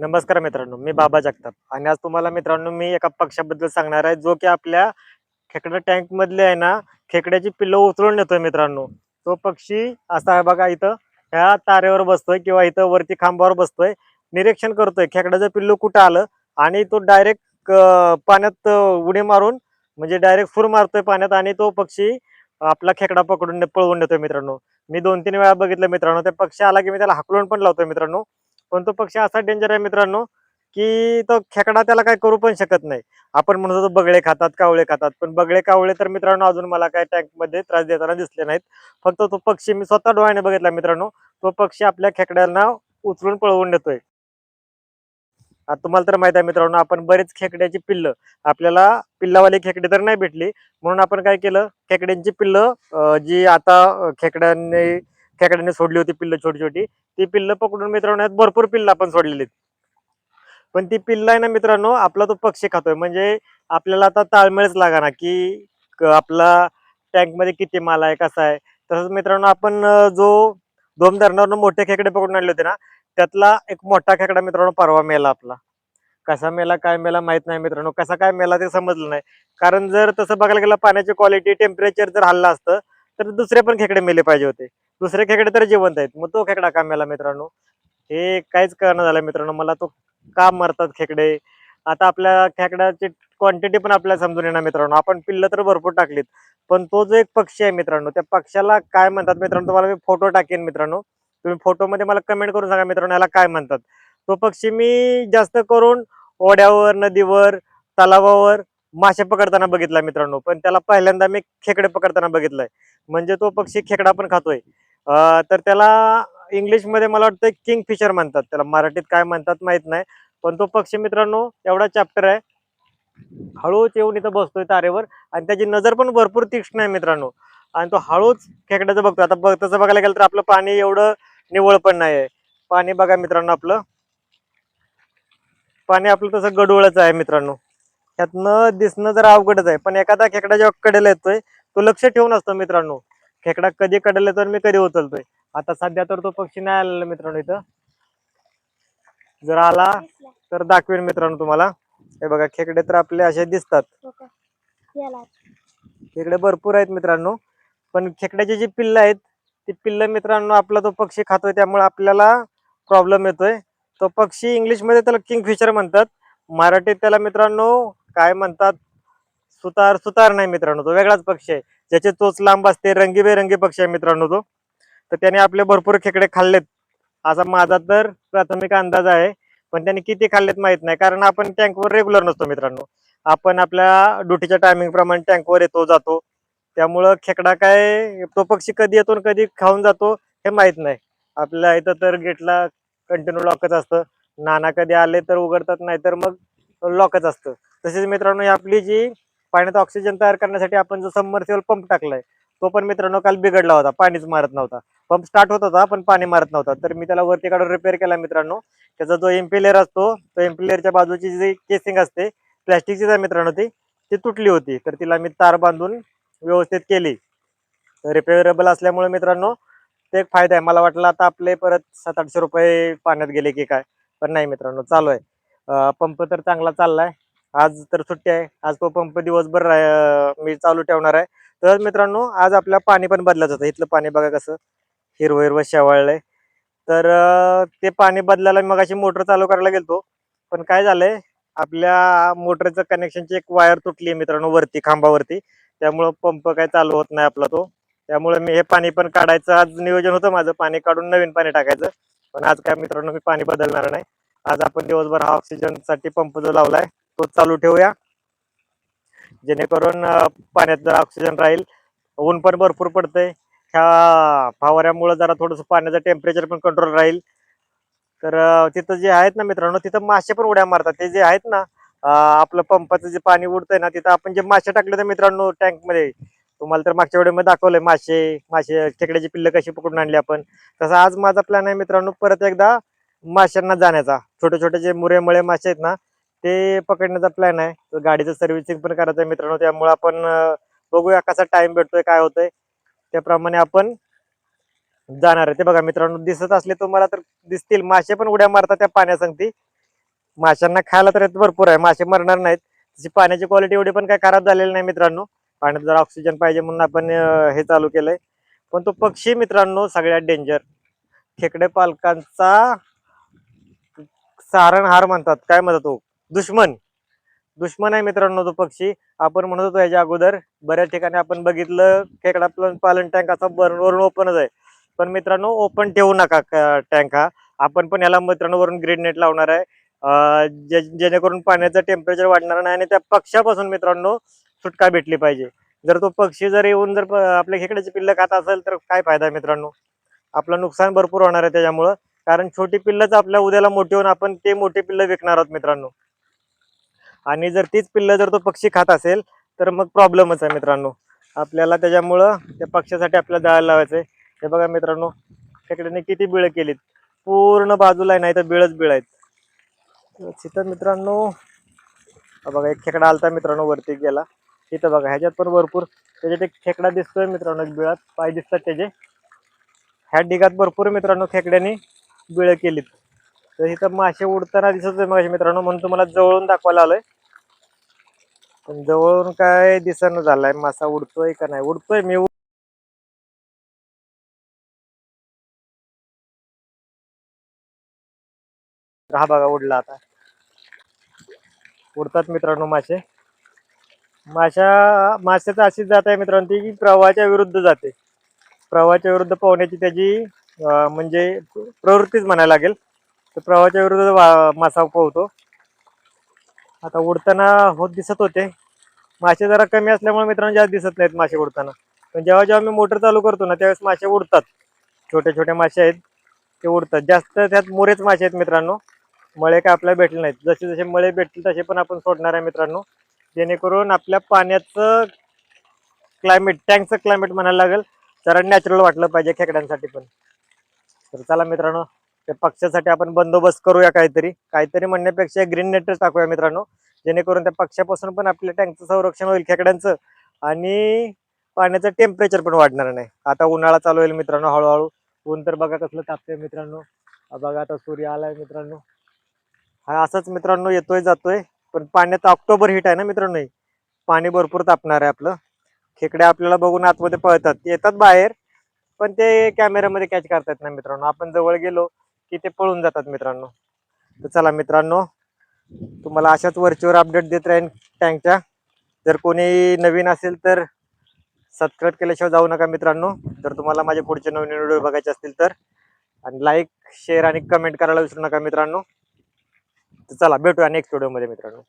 नमस्कार मित्रांनो मी बाबा जगताप. आणि आज तुम्हाला मित्रांनो मी एका पक्षाबद्दल सांगणार आहे जो की आपल्या खेकडा टँक मधले आहे ना खेकड्याची पिल्लं उचलून नेतोय मित्रांनो. तो पक्षी असा आहे बघा इथं ह्या तारेवर बसतोय किंवा इथं वरती खांबावर बसतोय. निरीक्षण करतोय खेकड्याचं पिल्लू कुठं आलं? आणि तो डायरेक्ट पाण्यात उडी मारून म्हणजे डायरेक्ट फुर मारतोय पाण्यात आणि तो पक्षी आपला खेकडा पकडून पळवून नेतोय मित्रांनो. मी दोन तीन वेळा बघितलं मित्रांनो त्या पक्षी आला की मी त्याला हाकलून पण लावतोय मित्रांनो. पण तो पक्षी असा डेंजर आहे मित्रांनो की तो खेकडा त्याला काय करू पण शकत नाही. आपण म्हणत होतो बगळे खातात कावळे खातात. पण बगळे कावळे तर मित्रांनो अजून मला काय टँकमध्ये त्रास देताना दिसले नाहीत. फक्त तो पक्षी मी स्वतः डोळ्याने बघितला मित्रांनो. तो पक्षी आपल्या खेकड्यांना उचलून पळवून नेतोय. आता तुम्हाला तर माहीत आहे मित्रांनो आपण बरेच खेकड्याची पिल्लं आपल्याला पिल्लावाली खेकडे तर नाही भेटली. म्हणून आपण काय केलं? खेकड्यांची पिल्लं जी आता खेकड्यांनी खेकड्यांनी सोडली होती पिल्लं छोटी छोटी. ती पिल्लं पकडून मित्रांनो यात भरपूर पिल्लं आपण सोडलेली पण ती पिल्लं आहे ना मित्रांनो आपला तो पक्षी खातोय. म्हणजे आपल्याला आता ताळमेळच लागा की आपला टँकमध्ये किती माल आहे कसा आहे. तसंच मित्रांनो आपण जो दोन धरणावरून मोठे खेकडे पकडून आणले होते ना त्यातला एक मोठा खेकडा मित्रांनो परवा मेला आपला. कसा मेला काय मेला माहीत नाही मित्रांनो. कसा काय मेला ते समजलं नाही. कारण जर तसं बघायला गेलं पाण्याची क्वालिटी टेम्परेचर जर हल्ला असतं तर दुसरे पण खेकडे मेले पाहिजे होते. दुसरे खेकडे तर जिवंत आहेत. मग तो खेकडा का मेला मित्रांनो? हे काहीच कळणं झालं मित्रांनो. मला तो का मरतात खेकडे? आता आपल्या खेकड्याची क्वांटिटी पण आपल्याला समजून येणार मित्रांनो. आपण पिल्लं तर भरपूर टाकलीत. पण तो जो एक पक्षी आहे मित्रांनो त्या पक्षाला काय म्हणतात मित्रांनो? तुम्हाला मी फोटो टाकेन मित्रांनो. तुम्ही फोटोमध्ये मला कमेंट करून सांगा मित्रांनो याला काय म्हणतात? तो पक्षी मी जास्त करून ओढ्यावर नदीवर तलावावर मासे पकडताना बघितला मित्रांनो. पण त्याला पहिल्यांदा मी खेकडे पकडताना बघितलंय. म्हणजे तो पक्षी खेकडा पण खातोय. तर त्याला इंग्लिशमध्ये मला वाटतं किंग फिशर म्हणतात त्याला. मराठीत काय म्हणतात माहीत नाही पण तो पक्षी मित्रांनो एवढा चॅप्टर आहे. हळूच येऊन इथं बसतोय तारेवर आणि त्याची नजर पण भरपूर तीक्ष्ण आहे मित्रांनो. आणि तो हळूच खेकड्याचं बघतो आता बघ तसं बघायला गेलं तर आपलं पाणी एवढं निवळ पण नाही आहे पाणी बघा मित्रांनो आपलं. पाणी आपलं तसं गडूळच आहे मित्रांनो. त्यातनं दिसणं जरा अवघडच आहे. पण एखादा खेकडा जेव्हा कडेला येतोय तो लक्ष ठेवून असतो मित्रांनो. खेकडा कधी कडेला आणि मी कधी उचलतोय? आता सध्या तर तो पक्षी नाही आलेला मित्रांनो इथं. जर आला तर दाखवेन मित्रांनो तुम्हाला. हे बघा खेकडे तर आपले असे दिसतात. याला. खेकडे भरपूर आहेत मित्रांनो. पण खेकड्याची जी पिल्लं आहेत ती पिल्लं मित्रांनो आपला तो पक्षी खातोय त्यामुळे आपल्याला प्रॉब्लेम येतोय. तो पक्षी इंग्लिशमध्ये त्याला किंगफिशर म्हणतात. मराठीत त्याला मित्रांनो काय म्हणतात? सुतार सुतार नाही मित्रांनो तो वेगळाच पक्षी आहे. ज्याचे चोच लांब असते रंगीबेरंगी पक्षी आहे मित्रांनो तो. तर त्याने आपले भरपूर खेकडे खाल्लेत. असा माझा तर प्राथमिक अंदाज आहे. पण त्याने किती खाल्लेत माहीत नाही. कारण आपण टँकवर रेग्युलर नसतो मित्रांनो. आपण आपल्या ड्युटीच्या टायमिंग प्रमाणे टँकवर येतो जातो. त्यामुळं खेकडा काय तो पक्षी कधी येतो आणि कधी खाऊन जातो हे माहीत नाही. आपल्या इथं तर गेटला कंटिन्यू लॉकच असतं. नाना कधी आले तर उघडतात नाही तर मग लॉकच असतं. तसेच मित्रांनो ही आपली जी पाण्यात ऑक्सिजन तयार करण्यासाठी आपण जो सबमर्सिबल पंप टाकलाय तो पण मित्रांनो काल बिघडला होता पाणीच मारत नव्हता. पंप स्टार्ट होत होता पण पाणी मारत नव्हता. तर मी त्याला वरती काढून रिपेअर केला मित्रांनो. त्याचा जो एम्पिलेअर असतो तो एम्पिलेअरच्या बाजूची जी केसिंग असते प्लॅस्टिकची आहे मित्रांनो ती ती तुटली होती. तर तिला मी तार बांधून व्यवस्थित केली. रिपेअरेबल असल्यामुळे मित्रांनो ते एक फायदा आहे. मला वाटलं आता आपले परत सात आठशे रुपये पाण्यात गेले की काय पण नाही मित्रांनो चालू आहे. पंप तर चांगला चाललाय. आज तर सुट्टी आहे. आज तो पंप दिवसभर मी चालू ठेवणार आहे. तर मित्रांनो आज आपल्या पाणी पण बदलायचं होतं. इथलं पाणी बघा कसं हिरवं हिरवं शेवाळलंय. तर ते पाणी बदलायला मग अशी मोटर चालू करायला गेलतो. पण काय झालंय आपल्या मोटरचं कनेक्शनची एक वायर तुटली आहे मित्रांनो वरती खांबावरती. त्यामुळं पंप काय चालू होत नाही आपला तो. त्यामुळे मी हे पाणी पण काढायचं. आज नियोजन होतं माझं पाणी काढून नवीन पाणी टाकायचं. पण आज काय मित्रांनो मी पाणी बदलणार नाही. आज आपण दिवसभर हा ऑक्सिजनसाठी पंप जो लावलाय तो चालू ठेवूया. जेणेकरून पाण्यात जर ऑक्सिजन राहील. ऊन पण भरपूर पडतंय. ह्या फवाऱ्यामुळे जरा थोडंसं पाण्याचं टेम्परेचर पण कंट्रोल राहील. तर तिथं जे आहेत ना मित्रांनो तिथं मासे पण उड्या मारतात. ते जे आहेत ना आपलं पंपाचं जे पाणी उडतंय ना तिथं आपण जे मासे टाकले तर मित्रांनो टँकमध्ये तुम्हाला तर मागच्या वेळेमध्ये दाखवलंय मासे मासे खेकड्याची पिल्लं कशी पकडून आणली आपण. तसं आज माझा प्लॅन आहे मित्रांनो परत एकदा माशांना जाण्याचा. छोटे छोटे जे मुरेमळे मासे आहेत ना ते पकडण्याचा प्लॅन आहे. तर गाडीचं सर्व्हिसिंग पण करायचं आहे मित्रांनो. त्यामुळे आपण बघूया कसा टाइम भेटतोय काय होतंय. त्याप्रमाणे आपण जाणार आहे. ते बघा मित्रांनो दिसत असले तुम्हाला तर दिसतील. मासे पण उड्या मारतात त्या पाण्यासंगती. माशांना खायला तर भरपूर आहे. मासे मरणार नाहीत. तशी पाण्याची क्वालिटी एवढी पण काय खराब झालेली नाही मित्रांनो. पाण्यात जर ऑक्सिजन पाहिजे म्हणून आपण हे चालू केलंय. पण तो पक्षी मित्रांनो सगळ्यात डेंजर खेकडे पालकांचा सारणहार म्हणतात. काय म्हणतात तो? दुश्मन. दुश्मन आहे मित्रांनो तो पक्षी. आपण म्हणत होतो याच्या अगोदर बऱ्याच ठिकाणी आपण बघितलं खेकडा पालन- टँकाचा टँक वरून ओपनच आहे. पण मित्रांनो ओपन ठेवू नका टँक हा. आपण पण याला मित्रांनो वरून ग्रीन नेट लावणार आहे. जे- जेणेकरून पाण्याचं टेम्परेचर वाढणार नाही आणि त्या पक्ष्यापासून मित्रांनो सुटका भेटली पाहिजे. जर तो पक्षी जर येऊन जर आपल्या खेकड्याची पिल्लं खात असेल तर काय फायदा आहे मित्रांनो? आपलं नुकसान भरपूर होणार आहे त्याच्यामुळं. कारण छोटी पिल्लंच आपल्या उद्याला मोठी होऊन आपण ते मोठी पिल्लं विकणार आहोत मित्रांनो. आणि जर तीच पिल्लं जर तो पक्षी खात असेल तर मग प्रॉब्लेमच आहे मित्रांनो. आपल्याला त्याच्यामुळं त्या पक्षासाठी आपल्याला जायला लावायचं आहे हे बघा मित्रांनो खेकड्याने किती बिळं केलीत. पूर्ण बाजूला आहे नाही तर बिळच बिळ आहेत. तिथं मित्रांनो. बघा एक खेकडा आलता मित्रांनो वरती गेला. तिथं बघा ह्याच्यात पण भरपूर त्याच्यात एक खेकडा दिसतोय मित्रांनो एक बिळात. पाय दिसतात त्याचे. ह्या डिगात भरपूर मित्रांनो खेकड्याने बिळं केलीत. तर इथं मासे उडताना दिसत आहे मग मित्रांनो म्हणून तुम्हाला जवळून दाखवायला आलोय. पण जवळून काय दिसणं झालाय मासा उडतोय का नाही? उडतोय मी उड- हा बघा उडला आता. उडतात मित्रांनो मासे. माशा तर अशीच जात आहे मित्रांनो ती की प्रवाहाच्या विरुद्ध जाते. प्रवाहाच्या विरुद्ध पोहण्याची त्याची अं, म्हणजे प्रवृत्तीच म्हणायला लागेल. तर प्रवाहाच्या विरुद्ध वा- मासा पोहतो. आता उडताना होत दिसत होते. मासे जरा कमी असल्यामुळे मित्रांनो जास्त दिसत नाहीत मासे उडताना. पण जेव्हा जेव्हा मी मोटर चालू करतो ना त्यावेळेस मासे उडतात. छोटे छोटे मासे आहेत ते उडतात. जास्त त्यात मोरेच मासे आहेत मित्रांनो. मळे काय आपल्याला भेटले नाहीत. जसे जसे मळे भेटतील तसे पण आपण सोडणार आहे मित्रांनो. जेणेकरून आपल्या पाण्याचं क्लायमेट टँकचं क्लायमेट म्हणायला लागेल. जरा नॅचरल वाटलं पाहिजे खेकड्यांसाठी पण. तर चला मित्रांनो त्या पक्षासाठी आपण बंदोबस्त करूया काहीतरी. काहीतरी म्हणण्यापेक्षा ग्रीन नेटच टाकूया मित्रांनो. जेणेकरून त्या पक्षापासून पण आपल्या टँकचं संरक्षण होईल खेकड्यांचं. आणि पाण्याचं टेम्परेचर पण वाढणार नाही. आता उन्हाळा चालू होईल मित्रांनो हळूहळू. ऊन तर बघा कसलं तापतंय मित्रांनो. बघा आता सूर्य आलाय मित्रांनो. हा असंच मित्रांनो येतोय जातोय. पण पाण्यात ऑक्टोबर हिट आहे ना मित्रांनो पाणी भरपूर तापणार आहे आपलं. खेकडे आपल्याला बघून आतमध्ये पळतात. येतात बाहेर पण ते कॅमेऱ्यामध्ये कॅच करतात ना मित्रांनो. आपण जवळ गेलो की ते पळून जातात मित्रांनो. तर चला मित्रांनो तुम्हाला अशाच वरचीवर अपडेट देत राहीन टँकच्या जर कोणी नवीन असेल तर सबस्क्राईब केल्याशिवाय जाऊ नका मित्रांनो. जर तुम्हाला माझे पुढचे नवीन व्हिडिओ बघायचे असतील तर. आणि लाईक शेअर आणि कमेंट करायला विसरू नका मित्रांनो. तर चला भेटूया नेक्स्ट व्हिडिओमध्ये मित्रांनो.